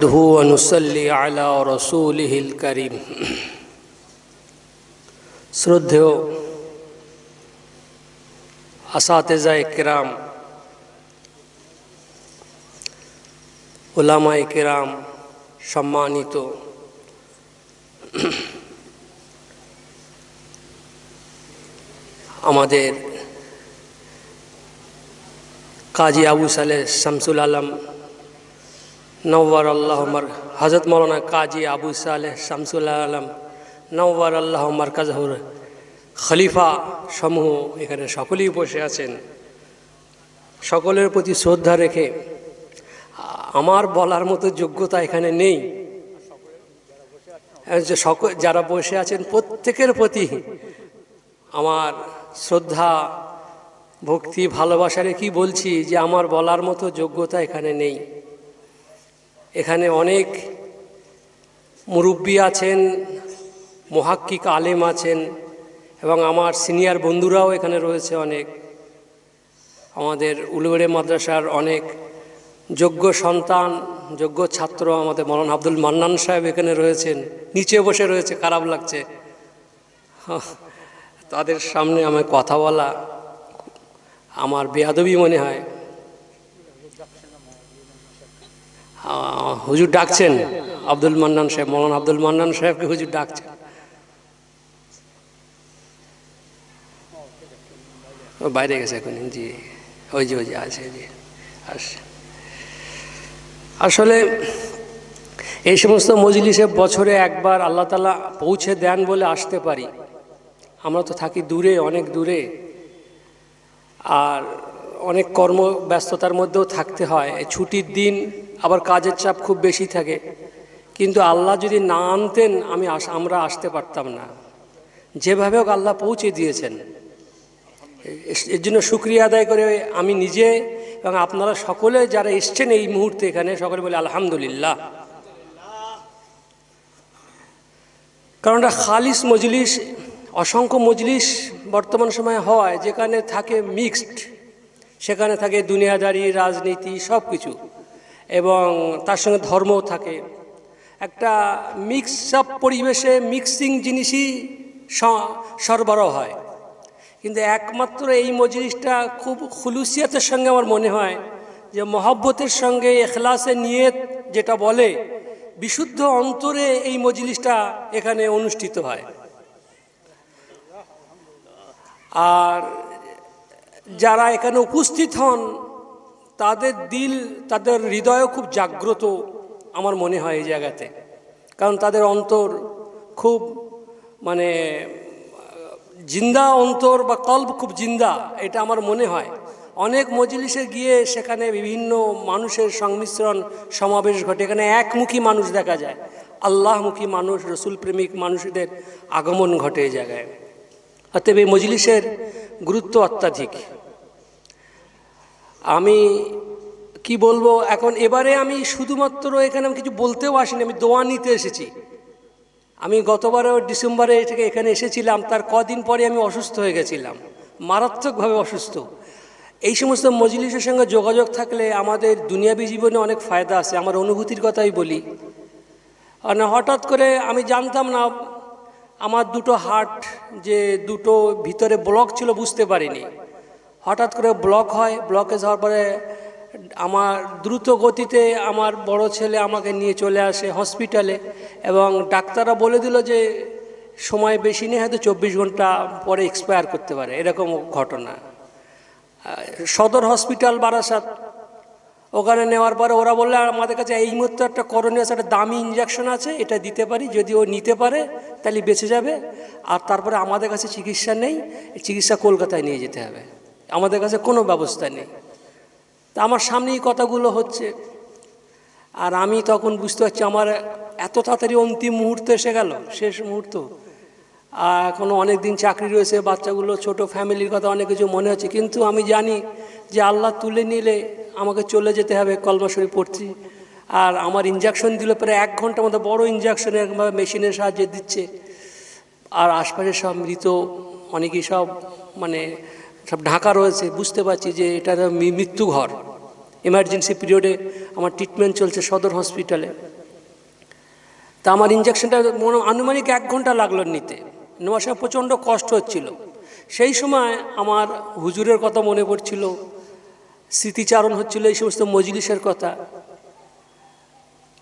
نحمده ونصلي على رسوله الكريم শ্রদ্ধেয় আসাতেজা কেরাম ওলামায় কেরাম সম্মানিত আমাদের কাজী আবু সালেহ শামসুল আলম নওয়ার আল্লাহ হজরত মৌলানা কাজী আবু সালেহ শামসুল আলম, নওয়ার আল্লাহ মার্কাজহুর খলিফা সমূহ এখানে সকলেই বসে আছেন। সকলের প্রতি শ্রদ্ধা রেখে, আমার বলার মতো যোগ্যতা এখানে নেই। যে সকল, যারা বসে আছেন প্রত্যেকের প্রতি আমার শ্রদ্ধা, ভক্তি ভালোবাসারে কি বলছি যে আমার বলার মতো যোগ্যতা এখানে নেই। এখানে অনেক মুরব্বী আছেন, মহাক্কিক আলেম আছেন এবং আমার সিনিয়র বন্ধুরাও এখানে রয়েছে অনেক। আমাদের উলুবেড়ে মাদ্রাসার অনেক যোগ্য সন্তান, যোগ্য ছাত্র আমাদের মৌলানা আব্দুল মান্নান সাহেব এখানে রয়েছেন। নিচে বসে রয়েছে, খারাপ লাগছে। তাদের সামনে আমার কথা বলা আমার বেয়াদবি মনে হয়। হুজুর ডাকছেন। আব্দুল মান্নান সাহেব, মৌলানা আব্দুল মান্নান সাহেবকে হুজুর ডাকছেন। বাইরে গেছে এখন, জি। ওই যে ওই যে, আছে জি আসলে এই সমস্ত মজলিসে বছরে একবার আল্লাহ তালা পৌঁছে দেন বলে আসতে পারি। আমরা তো থাকি দূরে, অনেক দূরে। আর অনেক কর্ম ব্যস্ততার মধ্যেও থাকতে হয়। ছুটির দিন আবার কাজের চাপ খুব বেশি থাকে। কিন্তু আল্লাহ যদি না আনতেন, আমি আমরা আসতে পারতাম না। যেভাবে হোক আল্লাহ পৌঁছে দিয়েছেন। এর জন্য শুক্রিয়া আদায় করে আমি নিজে এবং আপনারা সকলে যারা এসছেন এই মুহূর্তে এখানে, সকলে বলে আলহামদুলিল্লাহ। কারণ এটা খালিস মজলিস, অসংখ্য মজলিস বর্তমান সময়ে হয়, যেখানে থাকে মিক্সড, সেখানে থাকে দুনিয়াদারি, রাজনীতি সব কিছু এবং তার সঙ্গে ধর্মও থাকে। একটা মিক্স আপ পরিবেশে মিক্সিং জিনিসই সরবরাহ হয়। কিন্তু একমাত্র এই মজলিসটা খুব খুলুসিয়াতের সঙ্গে আমার মনে হয় যে মহব্বতের সঙ্গে এখলাসে নিয়ে যেটা বলে, বিশুদ্ধ অন্তরে এই মজলিসটা এখানে অনুষ্ঠিত হয়। আর যারা এখানে উপস্থিত হন তাদের দিল, তাদের হৃদয়ও খুব জাগ্রত আমার মনে হয় এই জায়গাতে। কারণ তাদের অন্তর খুব মানে জিন্দা অন্তর বা কল্প খুব জিন্দা, এটা আমার মনে হয়। অনেক মজলিসে গিয়ে সেখানে বিভিন্ন মানুষের সংমিশ্রণ, সমাবেশ ঘটে। এখানে একমুখী মানুষ দেখা যায়। আল্লাহমুখী মানুষ রসুল প্রেমিক মানুষদের আগমন ঘটে এই জায়গায়। অতএব এই মজলিসের গুরুত্ব অত্যাধিক। আমি, কি বলব, এখন এবারে আমি শুধুমাত্র এখানে আমি কিছু বলতেও আসিনি, আমি দোয়া নিতে এসেছি। আমি গতবারও ডিসেম্বরে থেকে এখানে এসেছিলাম, তার কদিন পরে আমি অসুস্থ হয়ে গেছিলাম, মারাত্মকভাবে অসুস্থ। এই সমস্ত মজলিসের সঙ্গে যোগাযোগ থাকলে আমাদের দুনিয়াবী জীবনে অনেক ফায়দা আছে, আমার অনুভূতির কথাই বলি। মানে হঠাৎ করে আমি জানতাম না, আমার দুটো হার্ট যে দুটো ভিতরে ব্লক ছিল, বুঝতে পারিনি। হঠাৎ করে ব্লক হয় ব্লকেজ হওয়ার পরে আমার দ্রুত গতিতে আমার বড় ছেলে আমাকে নিয়ে চলে আসে হসপিটালে এবং ডাক্তাররা বলে দিল যে সময় বেশি নেই, হয়তো চব্বিশ ঘণ্টা পরে এক্সপায়ার করতে পারে, এরকম ঘটনা। সদর হসপিটাল বারাসাত, ওখানে নেওয়ার পরে ওরা বললে, আমাদের কাছে এই মুহূর্তে একটা করণীয় আছে, একটা দামি ইঞ্জেকশন আছে, এটা দিতে পারি, যদি ও নিতে পারে, তাহলে বেঁচে যাবে, আর তারপরে আমাদের কাছে চিকিৎসা নেই, চিকিৎসা কলকাতায় নিয়ে যেতে হবে। আমাদের কাছে কোনো ব্যবস্থা নেই। তা আমার সামনেই কথাগুলো হচ্ছে। আর আমি তখন বুঝতে পারছি আমার এত তাড়াতাড়ি অন্তিম মুহূর্ত এসে গেল, শেষ মুহূর্ত। আর এখনও অনেক দিন চাকরি রয়েছে, বাচ্চাগুলো, ছোট ফ্যামিলির কথা অনেক কিছু মনে হচ্ছে। কিন্তু আমি জানি যে আল্লাহ তুলে নিলে আমাকে চলে যেতে হবে কলমা শরীফ পড়ছি। আর আমার ইঞ্জেকশন দিলে প্রায় এক ঘণ্টার মধ্যে বড় ইঞ্জেকশন এরকমভাবে মেশিনের সাহায্যে দিচ্ছে। আর আশপাশে সব মৃত, অনেকেই সব মানে সব ঢাকা রয়েছে, বুঝতে পারছি যে এটা মৃত্যু ঘর। এমার্জেন্সি পিরিয়ডে আমার ট্রিটমেন্ট চলছে সদর হসপিটালে তা আমার ইঞ্জেকশনটা মনে আনুমানিক এক ঘণ্টা লাগল নিতে। নেওয়ার সময় প্রচণ্ড কষ্ট হচ্ছিল। সেই সময় আমার হুজুরের কথা মনে পড়ছিল, স্মৃতিচারণ হচ্ছিল এই সমস্ত মজলিসের কথা।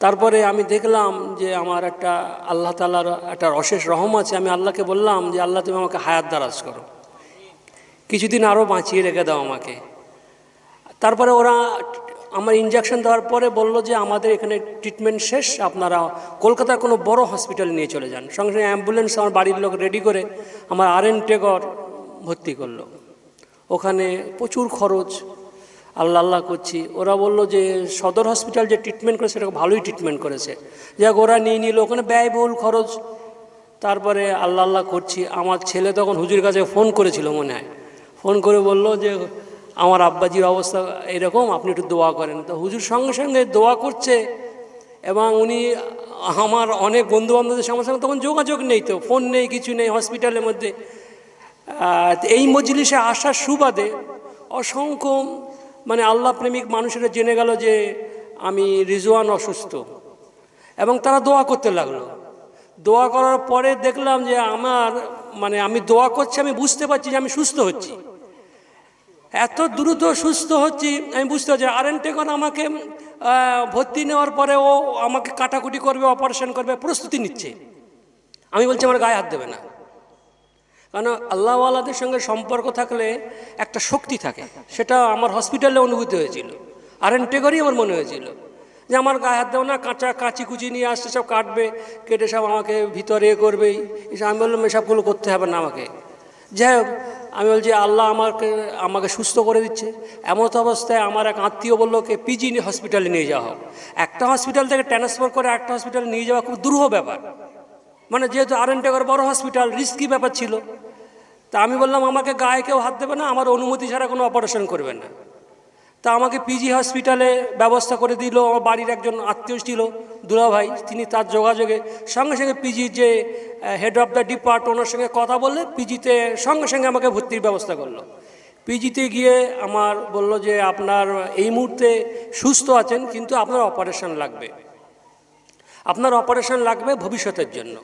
তারপরে আমি দেখলাম যে আমার একটা আল্লাহ তালার একটা অশেষ রহম আছে। আমি আল্লাহকে বললাম যে, আল্লাহ, তুমি আমাকে হায়াত দারাজ করো। কিছুদিন আরও বাঁচিয়ে রেখে দাও আমাকে। তারপরে ওরা আমার ইঞ্জেকশন দেওয়ার পরে বলল যে, আমাদের এখানে ট্রিটমেন্ট শেষ, আপনারা কলকাতার কোনো বড় হসপিটাল নিয়ে চলে যান। সঙ্গে সঙ্গে অ্যাম্বুলেন্স আমার বাড়ির লোক রেডি করে আমার আর এন টেগর ভর্তি করল। ওখানে প্রচুর খরচ, আল্লাহ আল্লাহ করছি। ওরা বলল যে, সদর হসপিটাল যে ট্রিটমেন্ট করে সেটা ভালোই ট্রিটমেন্ট করেছে। যাক, ওরা নিয়ে নিল, ওখানে ব্যয়বহুল খরচ। তারপরে আল্লাহ আল্লাহ করছি। আমার ছেলে তখন হুজুর কাছে ফোন করেছিল মনে হয়। ফোন করে বলল যে, আমার আব্বাজির অবস্থা এরকম, আপনি একটু দোয়া করেন। তো হুজুর সঙ্গে সঙ্গে দোয়া করছে এবং উনি আমার অনেক বন্ধু বান্ধবদের সঙ্গে সঙ্গে তখন যোগাযোগ নেই তো, ফোন নেই, কিছু নেই হসপিটালের মধ্যে। এই মজলিসে আসার সুবাদে অসংখ্য মানে আল্লাহ প্রেমিক মানুষেরা জেনে গেল যে আমি রিজওয়ান অসুস্থ এবং তারা দোয়া করতে লাগল। দোয়া করার পরে দেখলাম যে আমার মানে আমি দোয়া করছি, আমি বুঝতে পারছি যে আমি সুস্থ হচ্ছি। এত দ্রুত সুস্থ হচ্ছি, আমি বুঝতে পারছি। আর এন টেকন আমাকে ভর্তি নেওয়ার পরে ও আমাকে কাটাকুটি করবে, অপারেশন করবে, প্রস্তুতি নিচ্ছে। আমি বলছি, আমার গায়ে হাত দেবে না। কারণ আল্লাহওয়ালাদের সঙ্গে সম্পর্ক থাকলে একটা শক্তি থাকে। সেটা আমার হসপিটালে অনুভূতি হয়েছিল। আর এন টেগরই আমার মনে হয়েছিল। যে আমার গায়ে হাত দেবো না, কাঁচা কাঁচি কুচি নিয়ে আসছে, সব কাটবে, কেটে সব আমাকে ভিতরে করবেই এসব আমি বললাম এসবগুলো করতে হবে না আমাকে। যাই হোক, আমি বলছি, আল্লাহ আমাকে আমাকে সুস্থ করে দিচ্ছে। এমত অবস্থায় আমার এক আত্মীয় বলল কে পিজি হসপিটালে নিয়ে যাওয়া হোক। একটা হসপিটাল থেকে ট্রান্সফার করে একটা হসপিটালে নিয়ে যাওয়া খুব দুরূহ ব্যাপার। মানে যেহেতু আর এন টেগর বড় হসপিটাল রিস্কি ব্যাপার ছিল। তা আমি বললাম, আমাকে গায়ে কেউ হাত দেবে না, আমার অনুমতি ছাড়া কোনো অপারেশন করবে না। তা আমাকে পিজি হসপিটালে ব্যবস্থা করে দিল। আমার বাড়ির একজন আত্মীয় ছিল দুলাভাই তিনি তার যোগাযোগে সঙ্গে সঙ্গে পিজির যে হেড অফ দ্য ডিপার্ট ওনার সঙ্গে কথা বললে পিজিতে সঙ্গে সঙ্গে আমাকে ভর্তির ব্যবস্থা করল। পিজিতে গিয়ে আমার বলল যে, আপনার এই মুহূর্তে সুস্থ আছেন, কিন্তু আপনার অপারেশন লাগবে। আপনার অপারেশন লাগবে ভবিষ্যতের জন্য।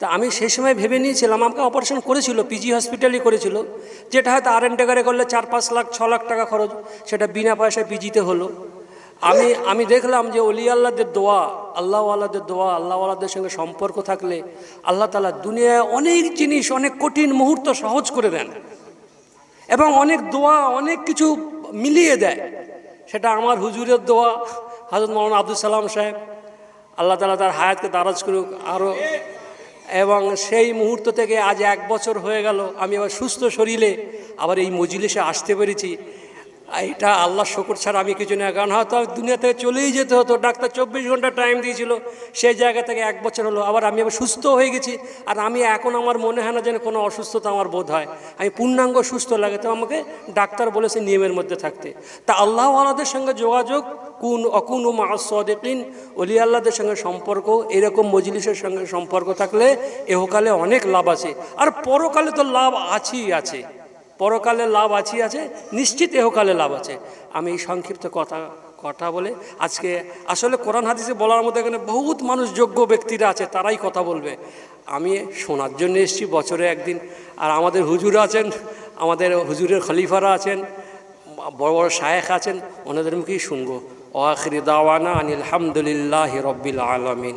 তা আমি সেই সময় ভেবে নিয়েছিলাম, আমাকে অপারেশন করেছিল পিজি হসপিটালই করেছিল। যেটা হয়তো আর এন টেকারে করলে চার পাঁচ লাখ, ছ লাখ টাকা খরচ, সেটা বিনা পয়সায় পিজিতে হলো। আমি আমি দেখলাম যে অলি আল্লাহদের দোয়া, আল্লাহ আল্লাহদের দোয়া, আল্লাহ আল্লাহদের সঙ্গে সম্পর্ক থাকলে আল্লাহ তালা দুনিয়ায় অনেক জিনিস, অনেক কঠিন মুহূর্ত সহজ করে দেন। এবং অনেক দোয়া, অনেক কিছু মিলিয়ে দেয়। সেটা আমার হুজুরের দোয়া হজরত মৌলানা আব্দুল সালাম সাহেব, আল্লাহ তালা তার হায়াতকে দারাজ করুক আরও এবং সেই মুহূর্ত থেকে আজ এক বছর হয়ে গেল, আমি আবার সুস্থ শরীরে আবার এই মজলিসে আসতে পেরেছি। এটা আল্লাহ শকর ছাড়া আমি কিছু না। কারণ হয়তো দুনিয়া থেকে চলেই যেতে হতো। ডাক্তার চব্বিশ ঘণ্টা টাইম দিয়েছিল। সেই জায়গা থেকে এক বছর হলো। আবার আমি আবার সুস্থ হয়ে গেছি। আর আমি এখন আমার মনে হয় না যেন কোনো অসুস্থতা আমার বোধ হয়। আমি পূর্ণাঙ্গ সুস্থ লাগে। তো আমাকে ডাক্তার বলেছে নিয়মের মধ্যে থাকতে। তা আল্লাহ আলাদের সঙ্গে যোগাযোগ, কুন অকুন ও মাসদিন অলি আল্লাহদের সঙ্গে সম্পর্ক, এরকম মজলিসের সঙ্গে সম্পর্ক থাকলে এহকালে অনেক লাভ আছে। আর পরকালে তো লাভ আছেই আছে। পরকালে লাভ আছি আছে, নিশ্চিত এহকালে লাভ আছে। আমি এই সংক্ষিপ্ত কথা কথা বলে আজকে আসলে কোরআন হাদিসে বলার মতো এখানে বহুত মানুষ যোগ্য ব্যক্তিরা আছে, তারাই কথা বলবে। আমি শোনার জন্য এসেছি, বছরে একদিন। আর আমাদের হুজুর আছেন, আমাদের হুজুরের খলিফারা আছেন, বড় বড় শায়েখ আছেন, ওনাদের মুখেই শুনব। ওয়াখির দাওয়ানা আনিল হামদুলিল্লাহ রব্বিল আলমিন।